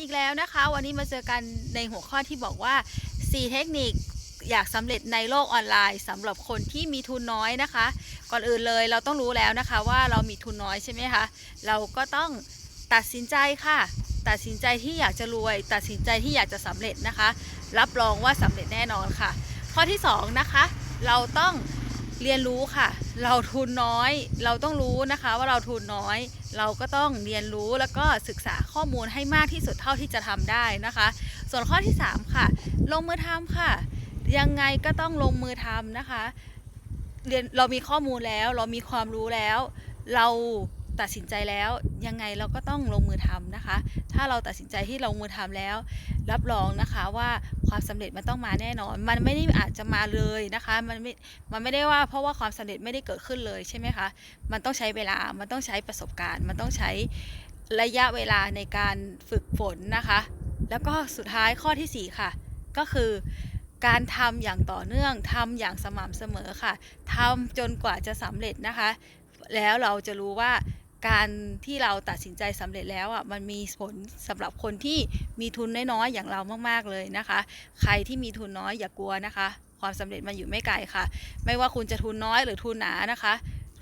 อีกแล้วนะคะ วันนี้มาเจอกันในหัวข้อที่บอกว่า 4 เทคนิคอยากสำเร็จในโลกออนไลน์สำหรับคนที่มีทุนน้อยนะคะ ก่อนอื่นเลยเราต้องรู้แล้วนะคะว่าเรามีทุนน้อยใช่ไหมคะเราก็ต้องตัดสินใจค่ะ ตัดสินใจที่อยากจะรวย ตัดสินใจที่อยากจะสำเร็จนะคะ รับรองว่าสำเร็จแน่นอนค่ะ ข้อที่สองนะคะ เราต้อง เรียนรู้ค่ะ เราทุนน้อย เราต้องรู้นะคะว่าเราทุนน้อย เราก็ต้องเรียนรู้แล้วก็ศึกษาข้อมูลให้มากที่สุดเท่าที่จะทำได้นะคะ ส่วนข้อที่ 3 ค่ะ ลงมือทำค่ะ ยังไงก็ต้องลงมือทำนะคะ เรียนเรามีข้อมูลแล้ว เรามีความรู้แล้ว เรา ตัดสินใจแล้วยังไงเราก็ต้องลงมือทำนะคะ ถ้าเราตัดสินใจที่ลงมือทำแล้ว รับรองนะคะว่าความสำเร็จมันต้องมาแน่นอน มันไม่ได้อาจจะมาเลยนะคะมันไม่มันไม่ได้ว่าเพราะว่าความสำเร็จไม่ได้เกิดขึ้นเลยใช่ไหมคะมันต้องใช้เวลามันต้องใช้ประสบการณ์ มันต้องใช้ระยะเวลาในการฝึกฝนนะคะ แล้วก็สุดท้ายข้อทีสี่4 ค่ะ ก็คือการทำอย่างต่อเนื่องทำอย่างสม่ำเสมอค่ะทำจนกว่าจะสำเร็จนะคะ แล้วเราจะรู้ว่า การที่เราตัดสินใจสำเร็จแล้วอะมันมีผลสำหรับคนที่มีทุนน้อยๆอย่างเรามากๆเลยนะคะ ใครที่มีทุนน้อยอย่ากลัวนะคะ ความสำเร็จมันอยู่ไม่ไกลค่ะ ไม่ว่าคุณจะทุนน้อยหรือทุนหนานะคะ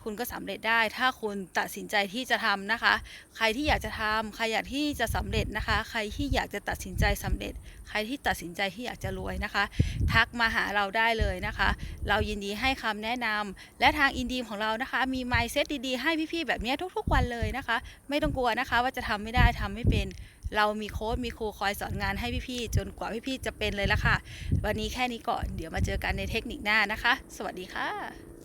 คุณก็สำเร็จได้ ถ้าคุณตัดสินใจที่จะทำนะคะ ใครที่อยากจะทำใครอยากที่จะสำเร็จนะคะ ใครที่อยากจะตัดสินใจสำเร็จ ใครที่ตัดสินใจที่อยากจะรวยนะคะ ทักมาหาเราได้เลยนะคะ เรายินดีให้คำแนะนำและทางอินดีมของเรานะคะ มี mindset ดีๆให้พี่ๆแบบนี้ทุกๆวันเลยนะคะ ไม่ต้องกลัวนะคะ ว่าจะทำไม่ได้ทำไม่เป็นเรามีโค้ดมีครูคอยสอนงานให้พี่ๆจนกว่าพี่ๆจะเป็นเลยละค่ะ วันนี้แค่นี้ก่อน เดี๋ยวมาเจอกันในเทคนิคหน้านะคะ สวัสดีค่ะ